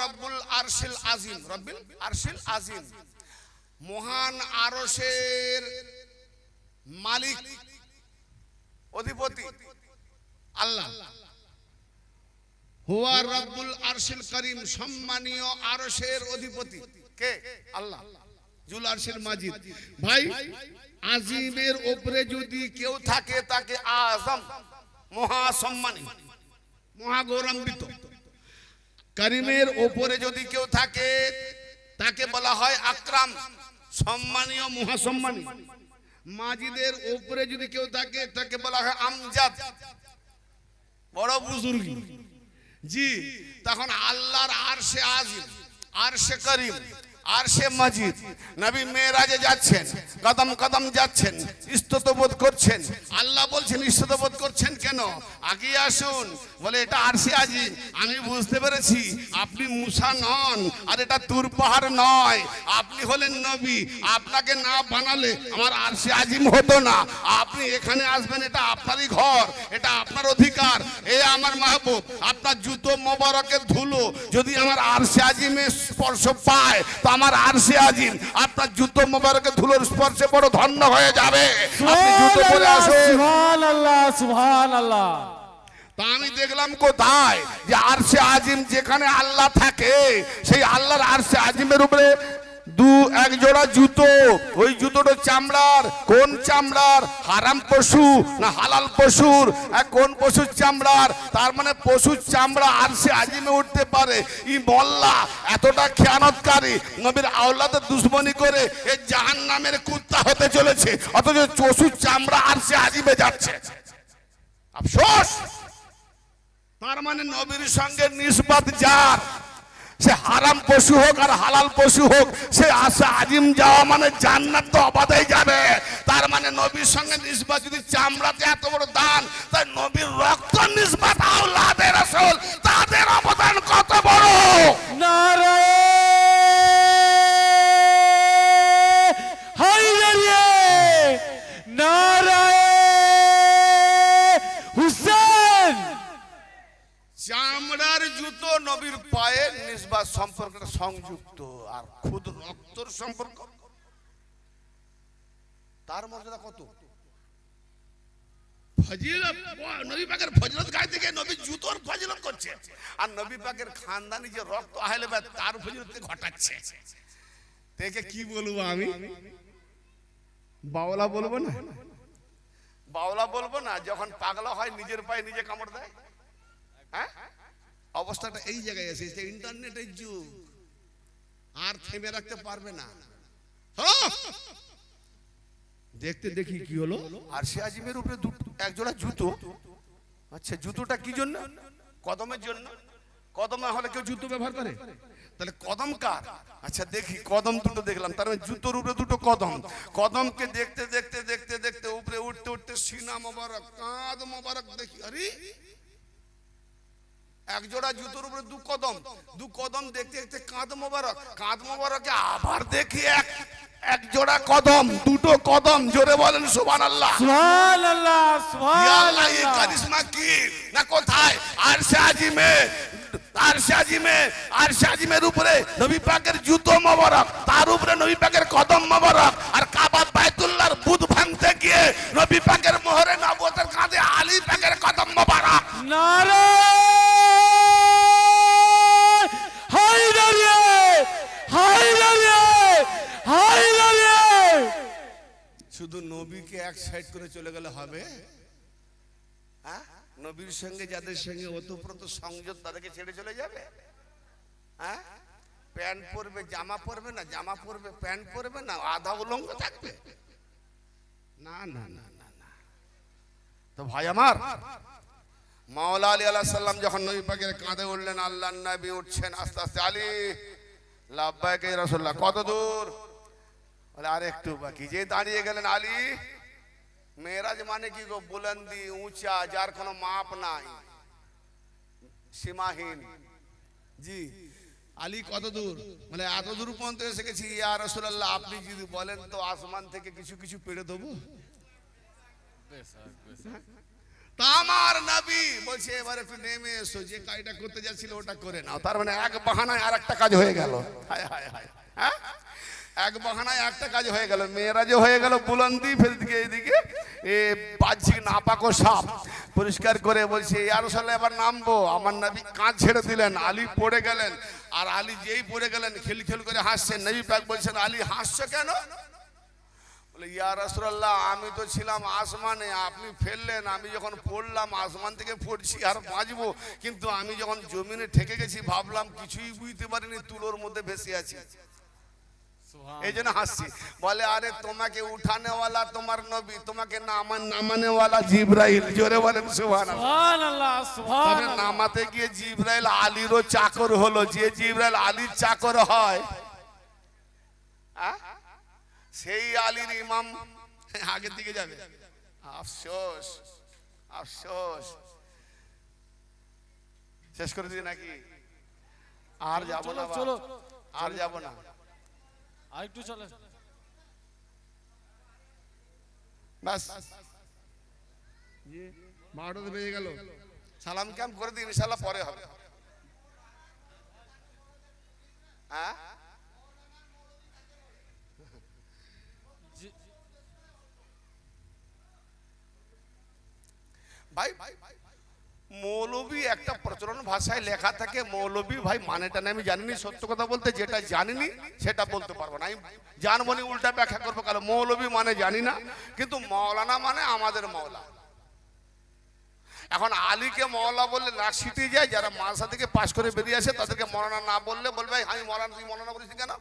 রব্বুল আরশিল আজিম। আরশিল আজিম। মহান আরশের মালিক, অধিপতি, আল্লাহ। হুয়া রব্বুল আরশিল করিম, সম্মানীয় আরশের অধিপতি। কে? আল্লাহ। জুল মাজিদ। ভাই, আজিমের উপরে যদি কেউ থাকে তাকে আজম, মহা সম্মানী, মহা করিমের ওপরে যদি কেউ থাকে, তাকে বলা হয় আকরাম, সম্মানীয় মহাসম্মানী। মাজিদের ওপরে যদি কেউ থাকে, তাকে বলা হয় আমজাদ। বড় বুজুর্গি। জি, তখন আল্লাহর আরশে আজিম, আরশে করিম। আরশে মাজিদ। নবী মেয়েরাজে যাচ্ছেন, কদম কদম যাচ্ছেন, ইস্ততবোধ করছেন। আল্লাহ বলছেন, ইস্ততবোধ করছেন কেন? আগে আসুন। বলে, এটা আরশে আজিম আমি বুঝতে পেরেছি, আপনি মুসা নন, আর এটা তুর পাহাড় নয়। আপনি হলেন নবী। আপনাকে না বানালে আমার আরশে আজিম হতো না। আপনি এখানে আসবেন, এটা আপনারই ঘর, এটা আপনার অধিকার। এ আমার মাহবুব, আপনার জুতো মোবারকের ধুলো। যদি আমার আরশে আজিমের স্পর্শ পায়, তো আমার আরশে আজিম আপনার জুতো মোবারকে ধুলোর স্পর্শে বড় ধন্য হয়ে যাবে। আপনি জুতো পরে আসুন। সুবহান আল্লাহ তা আমি দেখলাম কোথায় যে আরশে আজিম যেখানে আল্লাহ থাকে সেই আল্লাহর আরশে আজিমের উপরে দু এক জোড়া জুতো। ওই জুতোটা চামড়ার। কোন চামড়ার? হারাম পশু না হালাল পশুর? আর কোন পশুর চামড়ার? তার মানে পশুর চামড়া আরশে আজিমে উঠতে পারে। ই মল্লা, এতটা খেয়ানতকারী। নবীর আওলাদের দুশ্মনী করে এ জাহান নামের কুত্তা হতে চলেছে। অথচ পশুর চামড়া আর সে আজিমে যাচ্ছে। আফসোস! তার মানে নবীর সঙ্গে নিসবাত যার? সে হারাম পশু হোক আর হালাল পশু হোক, সে আসে আজিম যাওয়া মানে জান্নাত তো অবাধেই যাবে। তার মানে নবীর সঙ্গে নিসবাত, যদি চামড়াতে এত বড় দান তাই নবীর রক্ত নিসবাত, আওলাদের আসল, তাদের সম্পর্ক। তার মর্যাদা কত? নবী গায়ে নবী জুতোর করছে। আর নবী যে রক্ত ঘটাচ্ছে। কি বলব আমি? বলব না? বলব না, যখন পাগলা হয়, নিজের পায়ে নিজে কামড় দেয়। হ্যাঁ? অবস্থাটা এই জায়গায় এসেছে ইন্টারনেটের যুগ। আর থেমে রাখতে পারবে না? দেখতে দেখি কি হলো। আর সে আজিমের উপরে দু- এক জোড়া জুতো। আচ্ছা জুতোটা কি জন্য? কদমের জন্য। কদম না হলে কেউ জুতো ব্যবহার করে? তাহলে কদম কার? আচ্ছা দেখি কদম দুটো দেখলাম। তার মানে জুতোর উপরে দুটো কদম। কদমকে দেখতে দেখতে দেখতে দেখতে উপরে উঠতে উঠতে সিনা মোবারক কাঁধ মোবারক দেখি। আরে এক জোড়া জুতোর উপরে দু কদম দু কদম দেখতে দেখতে কাঁধ মোবারক কাঁধ মোবারকে আবার দেখি এক এক জোড়া কদম দুটো কদম জোরে বলেন সুবান আল্লাহ কারিশমা কি? না কোথায়? আর আজিমে আর আজিমে আর আজিমের উপরে নবী পাকের জুতো মোবারক তার উপরে নবী পাকের কদম মোবারক আর কাবা বাইতুল্লাহর বুধ ভাঙতে গিয়ে নবী পাকের মোহরে নবুয়তের নবীর সঙ্গে, যাদের সঙ্গে অতপ্রত সংযোগ তাদেরকে ছেড়ে চলে যাবে। হ্যাঁ? প্যান্ট পরবে, জামা পরবে না, জামা পরবে, প্যান্ট পরবে না, আধা উলঙ্গ থাকবে। না না না না না। তো ভাই আমার, মাওলা আলী আল্লাহ সাল্লাম যখন নবী পাকের কাঁধে উঠলেন আল্লাহ নবী উঠছেন আস্তে আস্তে, আলী, লাব্বাইকে রসল্লাহ কত দূর? বলে আর একটু বাকি। যে দাঁড়িয়ে গেলেন আলী মেয়েরাজ মানে কি গো বুলন্দি উঁচা যার কোনো মাপ নাই সীমাহীন জি আলী কত দূর মানে এত দূর পর্যন্ত এসে গেছি ইয়া রসুল্লাহ আপনি যদি বলেন তো আসমান থেকে কিছু কিছু পেড়ে দেবো আমার নবী বলছে এবার একটু নেমে এসো যে কাজটা করতে যাচ্ছিল ওটা করে নাও তার মানে এক বাহানায় আর একটা কাজ হয়ে গেল হায় হায় হায় হ্যাঁ এক বাহানায় একটা কাজ হয়ে গেল, মেয়েরা যে হয়ে গেল বুলন্দি, ফের দিকে এদিকে, এ বাহ্যিক নাপাকো সাপ। পরিষ্কার করে বলছে ইয়ার সালে এবার নামবো। আমার নবী কাঁচ ছেড়ে দিলেন, আলী পড়ে গেলেন। আর আলী যেই পড়ে গেলেন, খেল খেল করে হাসছেন নবী পাক বলছেন, আলী, হাসছো কেন? বলে আমি তো ছিলাম আসমানে, আপনি ফেললেন। আমি যখন পড়লাম, আসমান থেকে পড়ছি আর বাঁচবো। কিন্তু আমি যখন জমিনে ঠেকে গেছি, ভাবলাম কিছুই বুঝতে পারিনি, তুলোর মধ্যে ভেসে আছি। এই জন্য হাসছি বলে আরে তোমাকে উঠানেওয়ালা তোমার নবী তোমাকে নামান নামানেওয়ালা জিব্রাইল। জোরে বলেন সুবহানাল্লাহ। নামাতে গিয়ে জিব্রাইল আলীরও চাকর হলো। যে জিব্রাইল আলীর চাকর হয় সেই আলীর ইমাম আগের দিকে যাবে। আফসোস আফসোস। শেষ করে দিই নাকি? আর যাব না চলো। আর যাব না। আরেকটু চলে বাস। বারোটা বেজে গেল। সালাম ক্যাম্প করে দিই ইনশাল্লাহ পরে হবে। হ্যাঁ? জি- ভাই মৌলবী একটা প্রচলন ভাষায় লেখা থাকে মৌলবী ভাই মানেটা আমি জানিনি সত্য কথা বলতে যেটা জানিনি সেটা বলতে পারব না। আমি জানব নি উল্টা ব্যাখ্যা করব কারণ মৌলবী মানে জানি না কিন্তু মৌলানা মানে আমাদের মৌলা এখন আলীকে মৌলা বললে না সিটে যায় যারা মালসা থেকে পাশ করে বেরিয়ে আসে তাদেরকে মরানা না বললে বলবে "এই, আমি মৌলানা তুই মৌলানা বলিস কেন?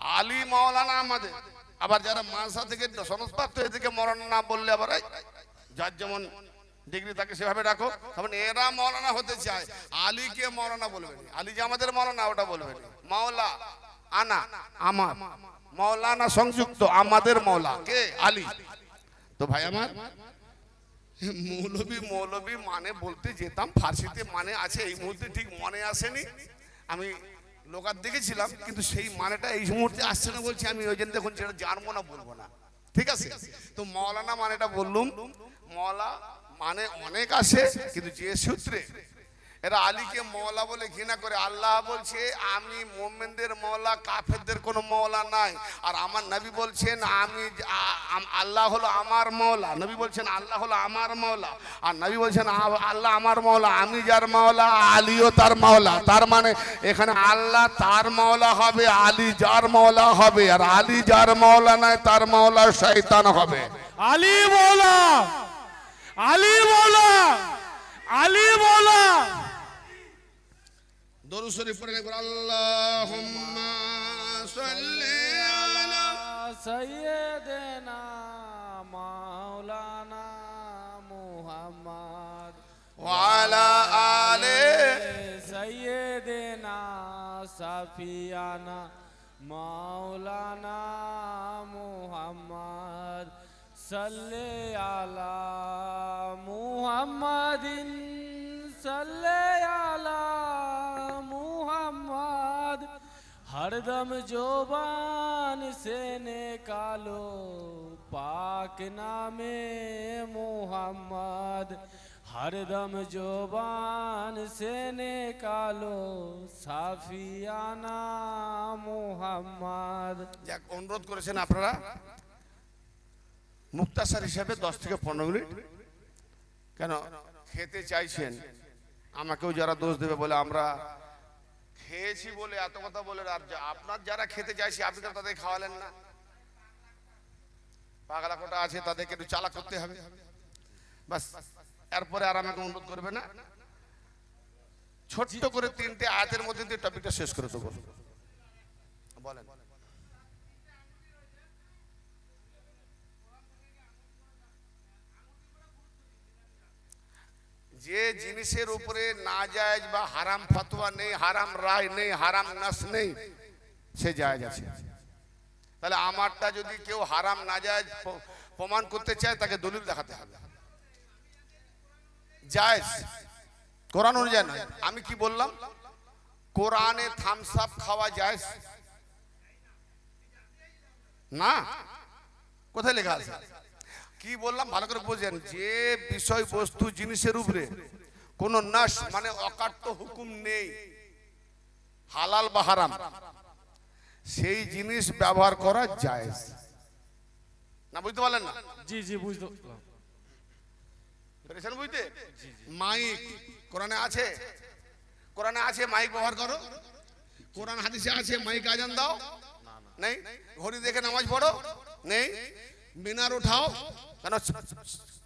আলী মৌলানা আমাদের আবার যারা মালসা থেকে সনদপ্রাপ্ত এদিকে মরানা না বললে আবার যার যেমন ডিগ্রি থাকে সেভাবে রাখো তখন এরা মৌলানা হতে চায়। আলীকে মৌলানা বলবে। আলী যে আমাদের মৌলানা, ওটা বলবে মাওলা আনা, আমার। মৌলানা সংযুক্ত, আমাদের মৌলা। কে? আলী। তো ভাই আমার, মৌলবী মৌলবী মানে বলতে যেতাম, ফার্সিতে মানে আছে, এই মুহূর্তে ঠিক মনে আসেনি। আমি লোকার দেখেছিলাম, কিন্তু সেই মানেটা এই মুহূর্তে আসছে না বলছি আমি, ওই জন্য দেখুন সেটা জানব না, বলব না। ঠিক আছে? তো মৌলানা মানেটা বললুম। মৌলা মানে অনেক আছে, কিন্তু যে সূত্রে এরা আলীকে মওলা বলে ঘৃণা করে, আল্লাহ বলছে, আমি মোমেনদের মওলা, কাফেরদের কোনো মওলা নাই। আর আমার নবী বলছেন, আমি আল্লাহ হলো আমার মওলা। নবী বলছেন, আল্লাহ হলো আমার মওলা। আর নবী বলছেন আল্লাহ আমার মওলা, আমি যার মওলা, আলীও তার মওলা। তার মানে এখানে আল্লাহ তার মওলা হবে, আলী যার মওলা হবে, আর আলী যার মওলা নাই, তার মওলা শয়তান হবে। আলী মৌলা আলী মৌলা আলী মৌলা। দরুদ শরীফ পড়েন একবার আল্লাহুম্মা সাল্লি আলা সৈয়দনা মাওলানা মুহাম্মদ ওয়ালা আলে সৈয়দনা সাফিয়ানা মাওলানা মুহাম্মদ صل على محمد صل على محمد ہر دم جوبان سے نکالو پاک نام محمد ہر دم جوبان سے نکالو সাফিয়ানা মুহাম্মদ যাক অনুরোধ করেছেন আপনারা মুক্তাসার হিসাবে দশ থেকে পনেরো মিনিট। কেন? খেতে চাইছেন। আমাকেও যারা দোষ দেবে বলে আমরা খেয়েছি বলে এত কথা বলে আর আপনার যারা খেতে চাইছে, আপনি তো তাদের খাওয়ালেন না। পাগলা কোটা আছে, তাদেরকে একটু চালা করতে হবে। বাস, এরপরে আর আমাকে অনুরোধ করবে না। ছোট্ট করে তিনটে আয়াতের মধ্যে টপিকটা শেষ করে দেবো। বলেন। যে জিনিসের উপরে না জায়েজ বা হারাম ফতোয়া নেই, হারাম রায় নেই, হারাম নাস নেই, সে জায়েজ আছে। তাহলে আমারটা যদি কেউ হারাম না প- প্রমাণ করতে চায়, তাকে দলিল দেখাতে হবে। জায়েজ। কোরআন অনুযায়ী নয়। আমি কি বললাম? কোরআনে থামস আপ খাওয়া জায়েজ? না। কোথায় লেখা আছে? কি বললাম? ভালো করে বোঝেন। যে বিষয়বস্তু জিনিসের উপরে কোন নাশ মানে অকাট্য হুকুম নেই। হালাল বা হারাম। সেই জিনিস ব্যবহার করা যায় না বুঝতে পারলেন না? জি জি বুঝতে। পেরেছেন বুঝতে? মাইক। কোরআনে আছে? কোরআনে আছে মাইক ব্যবহার করো? কোরআন হাদিসে আছে মাইক আজান দাও? নেই? ঘড়ি দেখে নামাজ পড়ো? নেই? মিনার উঠাও? কেন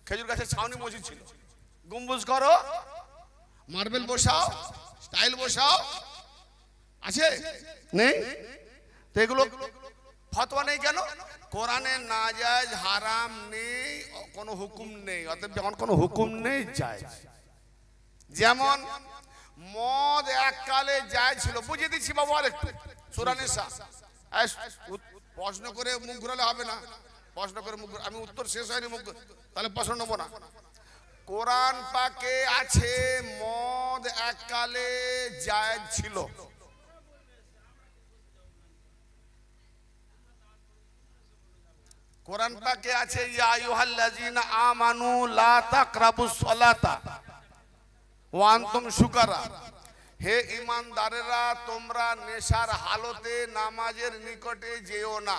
খেজুর গাছের ছাউনি মসজিদ ছিল? গম্বুজ করো, মার্বেল বসাও, স্টাইল বসাও। আছে? নেই? এগুলো ফতোয়া নেই কেন? কোরআনে নাজায়জ হারাম নেই কোনো হুকুম নেই। অতএব যখন কোনো হুকুম নেই, যায়। যেমন মদ এককালে যায় ছিল। বুঝিয়ে দিচ্ছি বাবু আর একটু সুরানিসা প্রশ্ন করে মুখ ঘুরালে হবে না। প্রশ্ন করে মুখ আমি উত্তর শেষ হয়নি মুখ তাহলে প্রশ্ন নেব না। কোরআন পাকে আছে, মদ এককালে জায়েজ ছিল। কোরআন পাকে আছে, ইয়া আমানু লা তাকরাবুস সালাতা। ওয়া সুকারা হে ঈমানদারেরা, তোমরা নেশার হালতে নামাজের নিকটে যেও না।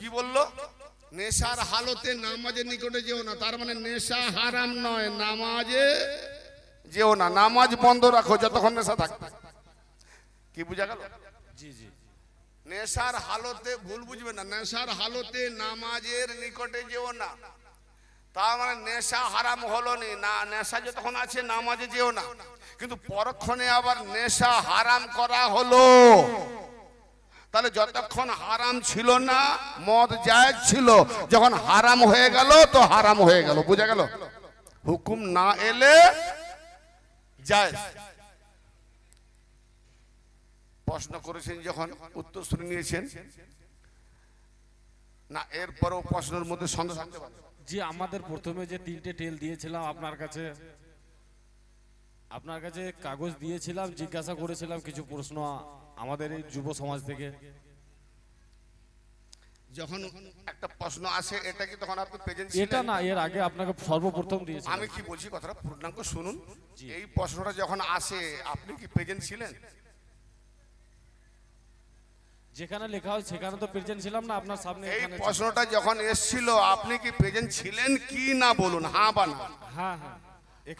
কি বলল? নেশার হালতে নামাজের নিকটে যেও না তার মানে নেশা হারাম নয় নামাজে যেও না নামাজ বন্ধ রাখো যতক্ষণ নেশা থাকবে। কি বুঝা গেল? জি জি। নেশার হালতে ভুল বুঝবে না নেশার হালতে নামাজের নিকটে যেও না। তার মানে নেশা হারাম হলো নি না নেশা যতক্ষণ আছে নামাজে যেও না। কিন্তু পরক্ষণে আবার নেশা হারাম করা হলো। তাহলে যতক্ষণ হারাম ছিল না, মদ জায়েজ ছিল, যখন হারাম হয়ে গেল, তো হারাম হয়ে গেল, বুঝা গেল? হুকুম না এলে প্রশ্ন করেছেন যখন উত্তর শুনে নিয়েছেন, না, এরপরেও প্রশ্নের মধ্যে সন্দেহ জি, আমাদের প্রথমে যে তিনটে টেল দিয়েছিলাম আপনার কাছে আপনার কাছে কাগজ দিয়েছিলাম, জিজ্ঞাসা করেছিলাম কিছু প্রশ্ন। আমাদের এই যুব সমাজ থেকে। যখন একটা প্রশ্ন আসে এটা কি তখন আপনি প্রেজেন্ট এটা না এর আগে আপনাকে সর্বপ্রথম দিয়েছিলাম। আমি কি বলছি কথাটা পূর্ণাঙ্গ শুনুন। এই প্রশ্নটা যখন আসে আপনি কি প্রেজেন্ট ছিলেন? যেখানে লেখা হয় সেখানে তো প্রেজেন্ট ছিলাম না আপনার সামনে এই প্রশ্নটা যখন এসছিল আপনি কি প্রেজেন্ট ছিলেন কি না বলুন? হ্যাঁ বা না? হ্যাঁ হ্যাঁ।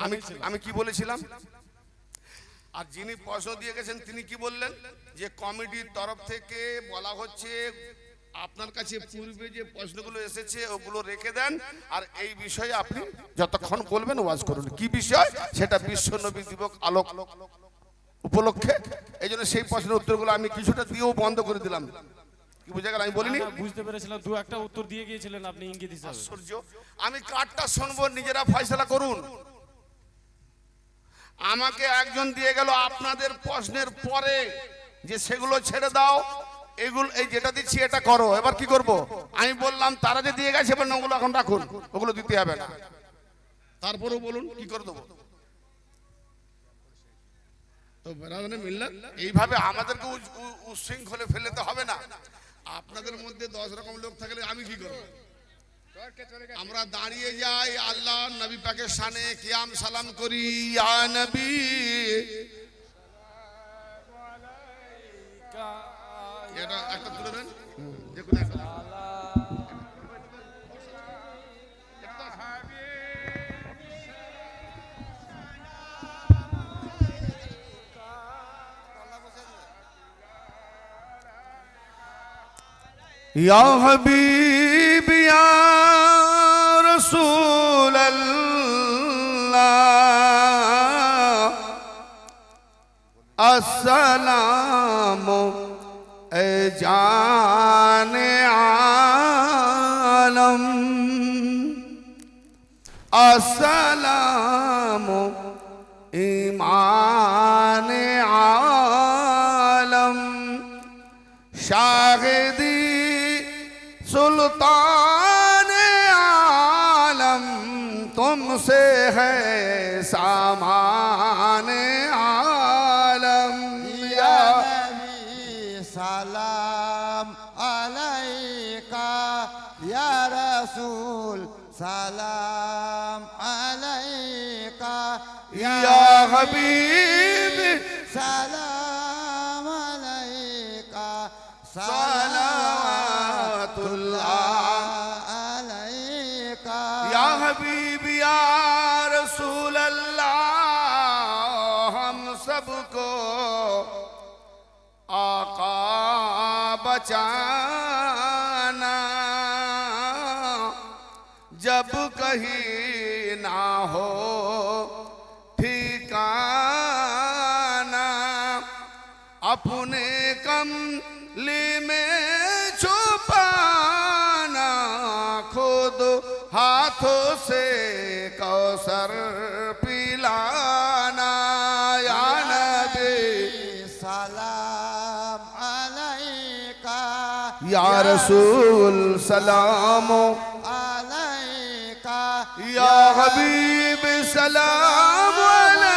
আমি আমি কি বলেছিলাম? আর যিনি প্রশ্ন দিয়ে গেছেন তিনি কি বললেন? যে কমিটির তরফ থেকে বলা হচ্ছে আপনার কাছে পূর্বে যে প্রশ্নগুলো এসেছে ওগুলো রেখে দেন। আর এই বিষয়ে আপনি যতক্ষণ বলবেন ওয়াজ করুন। কি বিষয়? সেটা বিশ্ব নবী দিবস আলোক উপলক্ষে। এই জন্য সেই প্রশ্নের উত্তরগুলো আমি কিছুটা দিয়েও বন্ধ করে দিলাম। কি বুঝে গেল? আমি বলিনি? বুঝতে পেরেছিলাম দু একটা উত্তর দিয়ে গিয়েছিলেন আপনি ইঙ্গিত হিসাবে। আশ্চর্য। আমি কার্ডটা শুনব নিজেরা ফয়সলা করুন। আমাকে একজন দিয়ে গেল আপনাদের প্রশ্নের পরে যে সেগুলো ছেড়ে দাও। এগুলো এই যেটা দিচ্ছি এটা করো। এবার কি করব? আমি বললাম তারা যে দিয়ে গেছে এবার ওগুলো এখন রাখুন। ওগুলো দিতে হবে না। তারপরেও বলুন কি করে দেবো? তো এইভাবে আমাদেরকে উচ- উ- উচ্ছৃঙ্খলে ফেলে তো হবে না। আপনাদের মধ্যে দশ রকম লোক থাকলে আমি কি করব? আমরা দাঁড়িয়ে যাই আল্লাহ নবী পাকের সানে কিয়াম সালাম করি, ইয়া এটা একটা তুলে দেন। যে কোনো একটা। अस्सलाम ए जान आलम अस्सलाम ईमान हबीब। सलाम अलैका। सलातुल्लाह अलैका। या हबीब या रसूल अल्लाह हम सबको आका बचाना। जब कहीं ना हो اپنے کم لی میں چھپانا خود ہاتھوں سے کوسر پلانا۔ یا نبی سلام علیکہ۔ یا رسول سلام علیکہ۔ یا حبیب سلام علیکہ۔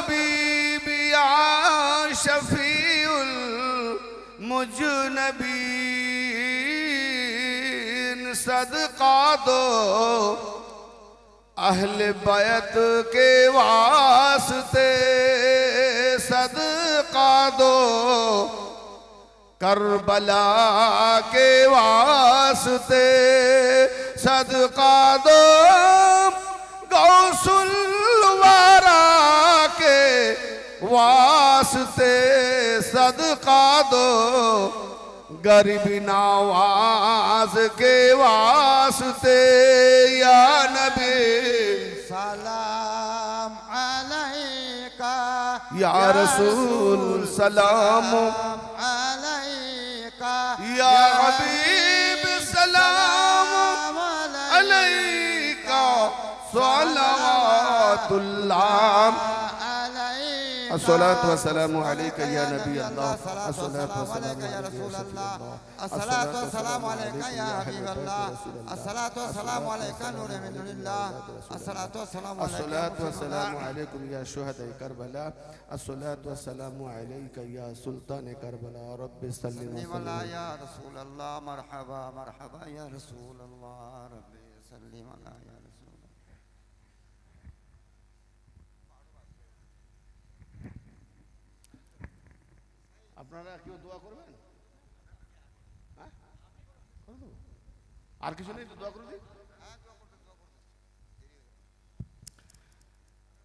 حبیبی یا شفیع المجنبین صدقہ دو اہل بیت کے واسطے، صدقہ دو کربلا کے واسطے، صدقہ دو گوسو वास्ते सदका दो गरीब नवाज के वास्ते या नबी सलाम अलैका या रसूल सलाम अलैका या हबीब सलाम अलैका सलावतुल्लाह الصلاة والسلام عليك يا نبي الله. الصلاة والسلام عليك يا رسول الله. الصلاة والسلام عليك يا حبيب الله. الصلاة والسلام عليك نور من نور الله. الصلاة والسلام عليك الصلاة والسلام عليكم يا شهداء كربلاء. الصلاة والسلام عليك يا سلطان كربلاء. رب سلم وسلم. يا رسول الله. مرحبا مرحبا يا رسول الله. ربي سلم الله يا আপনারা কেউ দোয়া করবেন হ্যাঁ? আর কিছু নেই তো দোয়া করে দিই